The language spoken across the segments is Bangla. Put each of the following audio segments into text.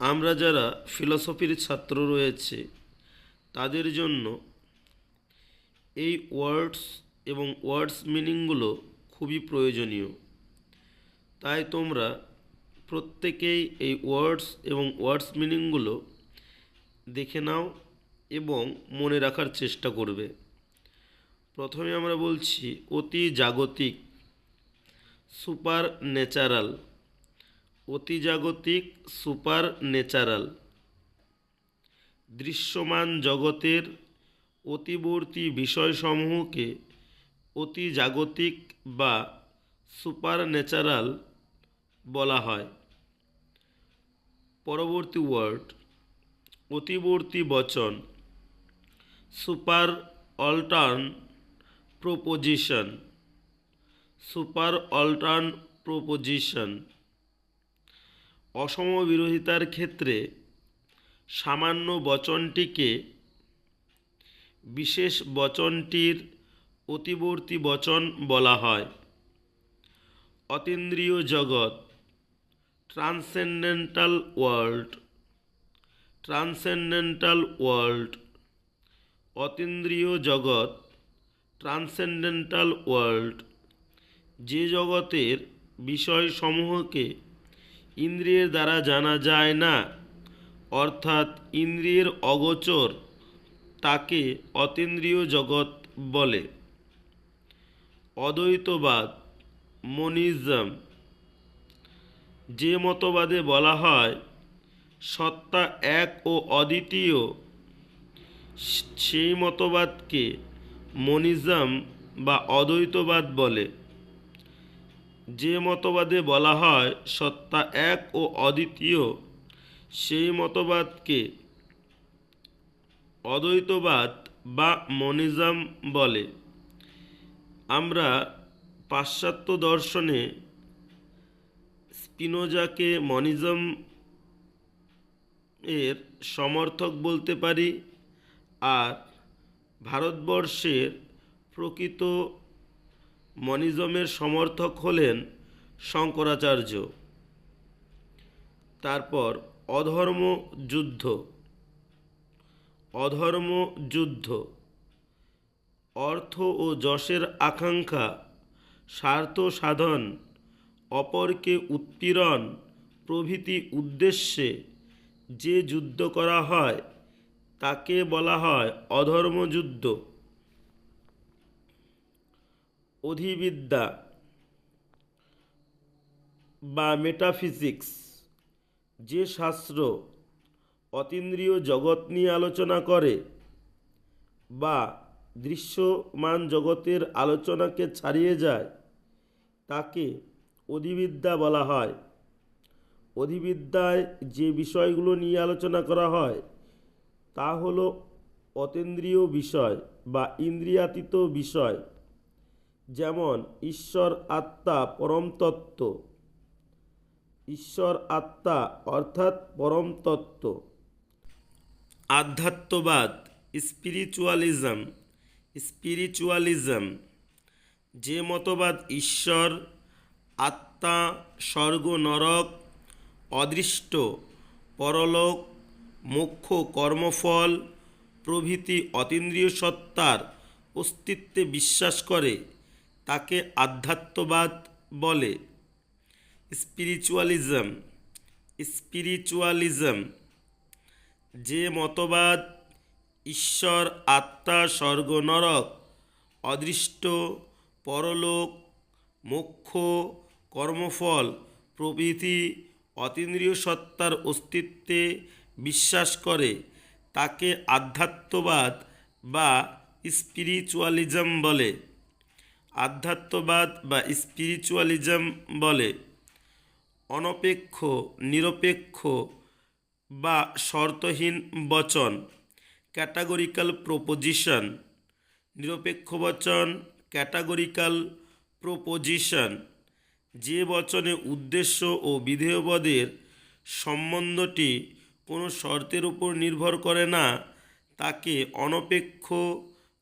আমরা যারা ফিলসফির ছাত্র রয়েছে, তাদের জন্য এই ওয়ার্ডস এবং ওয়ার্ডস মিনিংগুলো খুবই প্রয়োজনীয়। তাই তোমরা প্রত্যেকেই এই ওয়ার্ডস এবং ওয়ার্ডস মিনিংগুলো দেখে নাও এবং মনে রাখার চেষ্টা করবে। প্রথমে আমরা বলছি অতি জাগতিক, সুপার ন্যাচারাল। অতি জাগতিক সুপার ন্যাচারাল দৃশ্যমান জগতের অতিবর্তী বিষয়সমূহকে অতি জাগতিক বা সুপার ন্যাচারাল বলা হয়। পরবর্তী ওয়ার্ড, অতিবর্তী বচন super altern proposition. Super altern proposition. অসম বিরোধিতার ক্ষেত্রে সামান্য বচনটিকে, বিশেষ বচনটির অতিবর্তী বচন বলা হয়। অতীন্দ্রিয় জগৎ, ট্রান্সেন্ডেন্টাল ওয়ার্ল্ড ট্রান্সেন্ডেন্টাল ওয়ার্ল্ড, অতীন্দ্রিয় জগৎ, ট্রান্সেন্ডেন্টাল ওয়ার্ল্ড, যে জগতের বিষয়সমূহকে ইন্দ্রিয়ের দ্বারা জানা যায় না। অর্থাৎ ইন্দ্রিয়ের অগোচর তাকে অতীন্দ্রিয় জগৎ বলে। অদ্বৈতবাদ, মনিজম, যে মতবাদে বলা হয়, সত্তা এক ও অদ্বিতীয়, সেই মতবাদকে মনিজম বা অদ্বৈতবাদ বলে। যে মতবাদে বলা হয়, সত্তা এক ও অদ্বিতীয়, সেই মতবাদকে অদ্বৈতবাদ বা মনিজম বলে। আমরা পাশ্চাত্য দর্শনে স্পিনোজাকে মনিজম এর সমর্থক বলতে পারি, আর ভারতবর্ষের প্রকৃত মনিজমের সমর্থক হলেন শঙ্করাচার্য। তারপর অধর্ম যুদ্ধ। অধর্ম যুদ্ধ। অর্থ ও যশের আকাঙ্ক্ষা, স্বার্থ সাধন, অপরকে উৎপীড়ন প্রভৃতি উদ্দেশ্যে যে যুদ্ধ করা হয়, তাকে বলা হয় অধর্মযুদ্ধ অধিবিদ্যা বা মেটাফিজিক্স যে শাস্ত্র অতীন্দ্রিয় জগৎ নিয়ে আলোচনা করে বা দৃশ্যমান জগতের আলোচনাকে ছাড়িয়ে যায়, তাকে অধিবিদ্যা বলা হয়। অধিবিদ্যায় যে বিষয়গুলো নিয়ে আলোচনা করা হয়, তা হলো অতীন্দ্রিয় বিষয় বা ইন্দ্রিয়াতীত বিষয়। যেমন, ঈশ্বর আত্মা পরম তত্ত্ব ঈশ্বর আত্মা অর্থাৎ পরম তত্ত্ব আধ্যাত্মবাদ, স্পিরিচুয়ালিজম। স্পিরিচুয়ালিজম, যে মতবাদ ঈশ্বর, আত্মা, স্বর্গ, নরক, অদৃষ্ট, পরলোক, মোক্ষ, কর্মফল, প্রভৃতি অতীন্দ্রিয় সত্তার অস্তিত্বে বিশ্বাস করে। তাকে আধ্যাত্মবাদ বলে। Spiritualism spiritualism. যে মতবাদ ঈশ্বর, আত্মা, স্বর্গ, নরক, অদৃষ্ট, পরলোক, মোক্ষ, কর্মফল, প্রভৃতি, অতীন্দ্রিয় সত্তার অস্তিত্বে বিশ্বাস করে, তাকে আধ্যাত্মবাদ বা স্পিরিচুয়ালিজম বলে। আধ্যাত্মবাদ বা স্পিরিচুয়ালিজম বলে অনপেক্ষ, নিরপেক্ষ বা শর্তহীন বচন ক্যাটাগরিক্যাল প্রোপোজিশন নিরপেক্ষ বচন ক্যাটাগরিক্যাল প্রোপোজিশন যে বচনে উদ্দেশ্য ও বিধেয়পদের সম্বন্ধটি কোনো শর্তের উপর নির্ভর করে না, তাকে অনপেক্ষ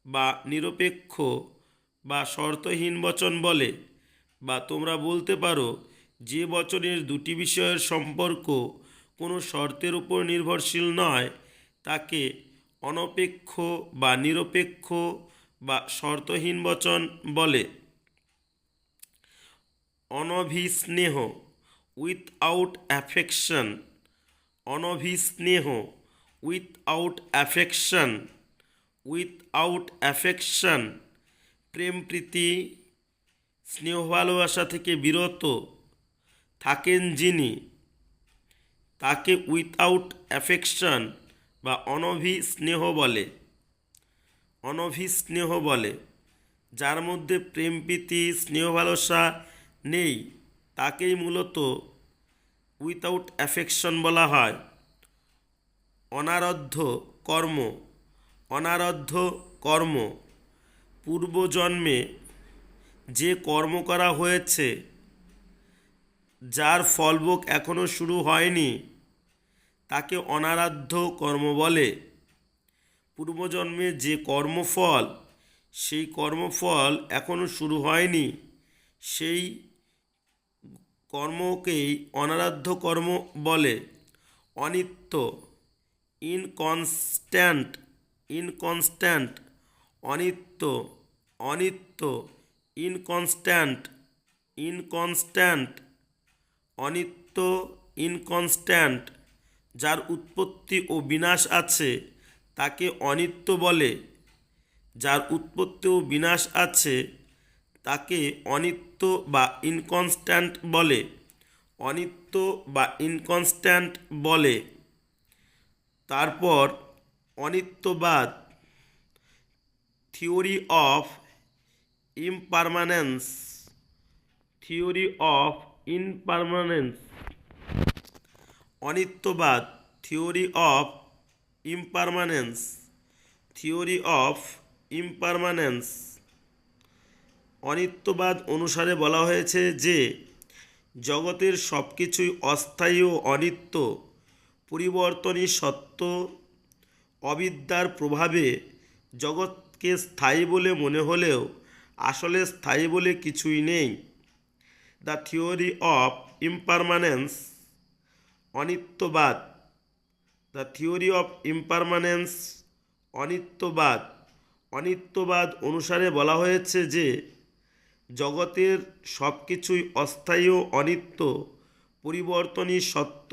বা নিরপেক্ষ বা শর্তহীন বচন বলে, বা তোমরা বলতে পারো যে বচনের দুটি বিষয়ের সম্পর্ক কোনো শর্তের উপর নির্ভরশীল নয়, তাকে অনপেক্ষ বা নিরপেক্ষ বা শর্তহীন বচন বলে। অনভিস্নেহ, উইথআউট অ্যাফেকশন। অনভিস্নেহ, উইথআউট অ্যাফেকশন। উইথআউট অ্যাফেকশন প্রেম, প্রীতি, স্নেহ, ভালোবাসা থেকে বিরত থাকেন যিনি, তাকে উইথআউট অ্যাফেকশন বা অনভি স্নেহ বলে অনভি স্নেহ বলে। যার মধ্যে প্রেম, প্রীতি, স্নেহ, ভালোবাসা নেই, তাকেই মূলত উইথআউট অ্যাফেকশন বলা হয়। অনারদ্ধ কর্ম অনারদ্ধ কর্ম। পূর্বজন্মে যে কর্ম করা হয়েছে, যার ফলভোগ এখনও শুরু হয়নি, তাকে অনারাধ্য কর্ম বলে। পূর্বজন্মে যে কর্মফল, সেই কর্মফল এখনও শুরু হয়নি, সেই কর্মকেই অনারাধ্য কর্ম বলে। অনিত্য, ইনকনস্ট্যান্ট ইনকনস্ট্যান্ট অনিত্য অনিত্য ইনকনস্ট্যান্ট ইনকনস্ট্যান্ট অনিত্য ইনকনস্ট্যান্ট যার উৎপত্তি ও বিনাশ আছে, তাকে অনিত্য বলে। যার উৎপত্তি ও বিনাশ আছে, তাকে অনিত্য বা ইনকনস্ট্যান্ট বলে। অনিত্য বা ইনকনস্ট্যান্ট বলে। তারপর অনিত্যবাদ theory of impermanence, theory of impermanence অনিত্যবাদ, theory of impermanence, theory of impermanence. অনিত্যবাদ অনুসারে বলা হয়েছে যে, জগতের সব কিছুই অস্থায়ী ও অনিত্য, পরিবর্তনই সত্য। অবিদ্যার প্রভাবে জগৎকে স্থায়ী বলে মনে হলেও আসলে স্থায়ী বলে কিছুই নেই। দ্য থিওরি অফ ইমপারমানেন্স, অনিত্যবাদ। দ্য থিওরি অফ ইমপারমানেন্স, অনিত্যবাদ। অনিত্যবাদ অনুসারে বলা হয়েছে যে, জগতের সব কিছুই অস্থায়ী ও অনিত্য, পরিবর্তনই সত্য।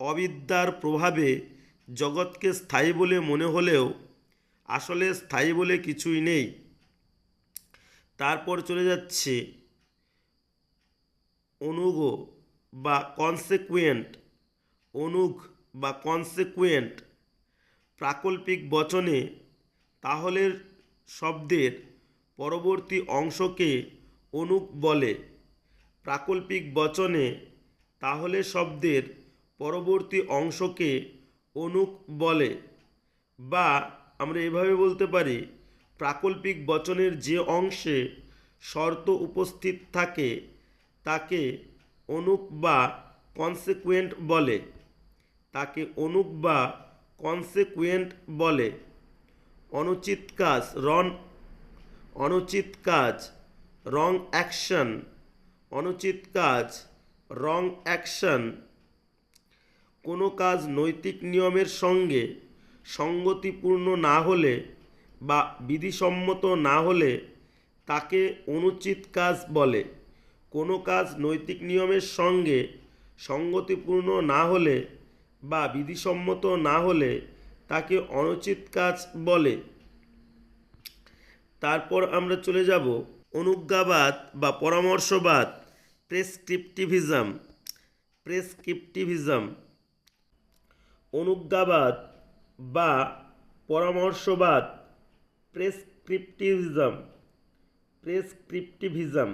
অবিদ্যার প্রভাবে জগৎকে স্থায়ী বলে মনে হলেও আসলে স্থায়ী বলে কিছুই নেই। তারপর চলে যাচ্ছে অনুগ বা কনসেকুয়েন্ট অনুগ বা কনসেকুয়েন্ট প্রাকল্পিক বচনে তাহলে শব্দের পরবর্তী অংশকে অনুক বলে। প্রাকল্পিক বচনে তাহলে শব্দের পরবর্তী অংশকে অনুক বলে বা আমরা এভাবে বলতে পারি, প্রাকল্পিক বচনের যে অংশে শর্ত উপস্থিত থাকে, তাকে অনুক বা কনসেকুয়েন্ট বলে। তাকে অনুক বা কনসেকুয়েন্ট বলে। অনুচিত কাজ রন অনুচিত কাজ, রং অ্যাকশন অনুচিত কাজ, রং অ্যাকশন কোনো কাজ নৈতিক নিয়মের সঙ্গে সঙ্গতিপূর্ণ না হলে বা বিধিসম্মত না হলে তাকে অনুচিত কাজ বলে। কোনো কাজ নৈতিক নিয়মের সঙ্গে সঙ্গতিপূর্ণ না হলে বা বিধিসম্মত না হলে তাকে অনুচিত কাজ বলে। তারপর আমরা চলে যাব। অনুজ্ঞাবাদ বা পরামর্শবাদ, প্রেসক্রিপটিভিজম। প্রেসক্রিপটিভিজম। অনুজ্ঞাবাদ বা পরামর্শবাদ, প্রেসক্রিপটিভিজম প্রেসক্রিপটিভিজম,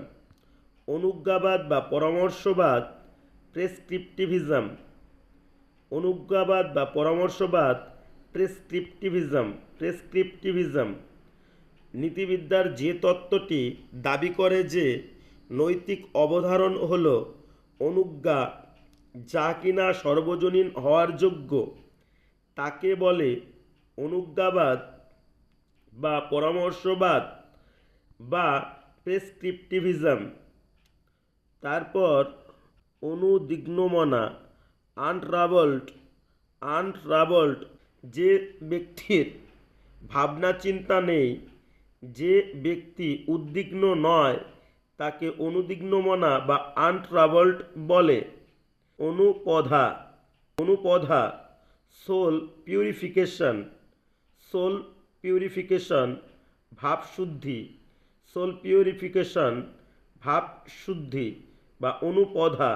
অনুজ্ঞাবাদ বা পরামর্শবাদ, প্রেসক্রিপটিভিজম, অনুজ্ঞাবাদ বা পরামর্শবাদ, প্রেসক্রিপটিভিজম প্রেসক্রিপটিভিজম। নীতিবিদ্যার যে তত্ত্বটি দাবি করে যে নৈতিক অবধারণ হল অনুজ্ঞা, যা কিনা সর্বজনীন হওয়ার যোগ্য। তাকে বলে অনুজ্ঞাবাদ বা পরামর্শবাদ বা প্রেসক্রিপটিভিজম। তারপর অনুদিগ্নমনা আনট্রাবলড আনট্রাবলড যে ব্যক্তির ভাবনা চিন্তা নেই, যে ব্যক্তি উদ্বিগ্ন নয়, তাকে অনুদিগ্নমনা বা আনট্রাবলড বলে। অনুপধা অনুপধা সোল পিউরিফিকেশন সোল পিউরিফিকেশন ভাবশুদ্ধি সোল পিউরিফিকেশন ভাবশুদ্ধি বা অনুপধা,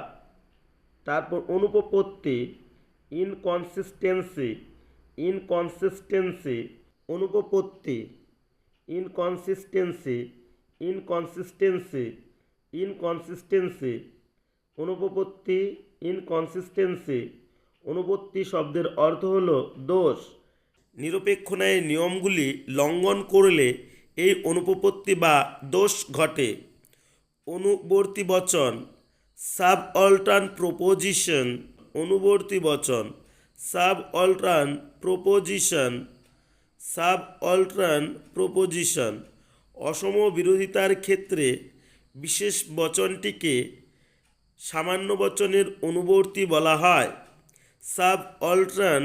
তারপর অনুপপত্তি ইনকনসিস্টেন্সি ইনকনসিস্টেন্সি অনুপপত্তি ইনকনসিস্টেন্সি ইনকনসিস্টেন্সি ইনকনসিস্টেন্সি অনুপপত্তি ইনকনসিস্টেন্সি অনুপত্তি শব্দের অর্থ হল দোষ। নিরপেক্ষ ন্যায়ের নিয়মগুলি লঙ্ঘন করলে এই অনুপপত্তি বা দোষ ঘটে। অনুবর্তী বচন সাব অল্টার্ন প্রপোজিশন, অনুবর্তী বচন sub altern proposition sub altern proposition. অসম বিরোধিতার ক্ষেত্রে বিশেষ বচনটিকে সামান্য বচনের অনুবর্তী বলা হয়। সাব অল্টার্ন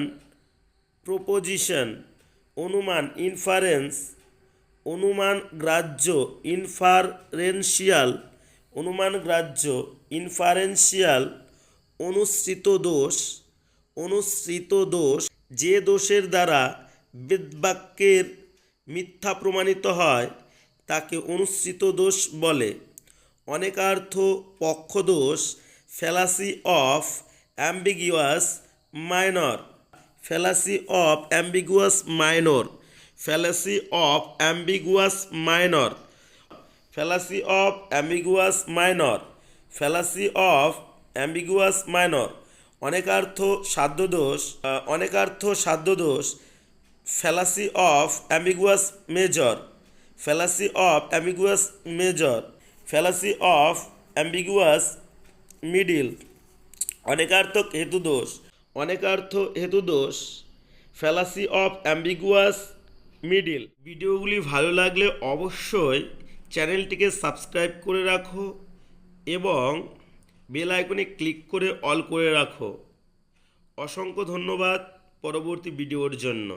প্রপোজিশন, অনুমান ইনফারেন্স, অনুমান গ্রাহ্য ইনফারেন্সিয়াল, অনুমান গ্রাহ্য ইনফারেন্সিয়াল, অনুসৃত দোষ অনুসৃত দোষ, যে দোষের দ্বারা বেদবাক্যের মিথ্যা প্রমাণিত হয়, তাকে অনুসৃত দোষ বলে। অনেকার্থ পক্ষদোষ fallacy of ambiguous minor fallacy of ambiguous minor fallacy of ambiguous minor fallacy of ambiguous minor fallacy of ambiguous minor অনেকার্থ সাধ্যদোষ অনেকার্থ সাধ্যদোষ। Fallacy of ambiguous major fallacy of ambiguous major fallacy of ambiguous middle অনেকার্থক হেতু দোষ। অনেকার্থ হেতু দোষ। ফ্যালাসি অফ অ্যাম্বিগুয়াস মিডিল ভিডিওগুলি ভালো লাগলে অবশ্যই চ্যানেলটিকে সাবস্ক্রাইব করে রাখো এবং বেল আইকনে ক্লিক করে অল করে রাখো। অসংখ্য ধন্যবাদ পরবর্তী ভিডিওর জন্য।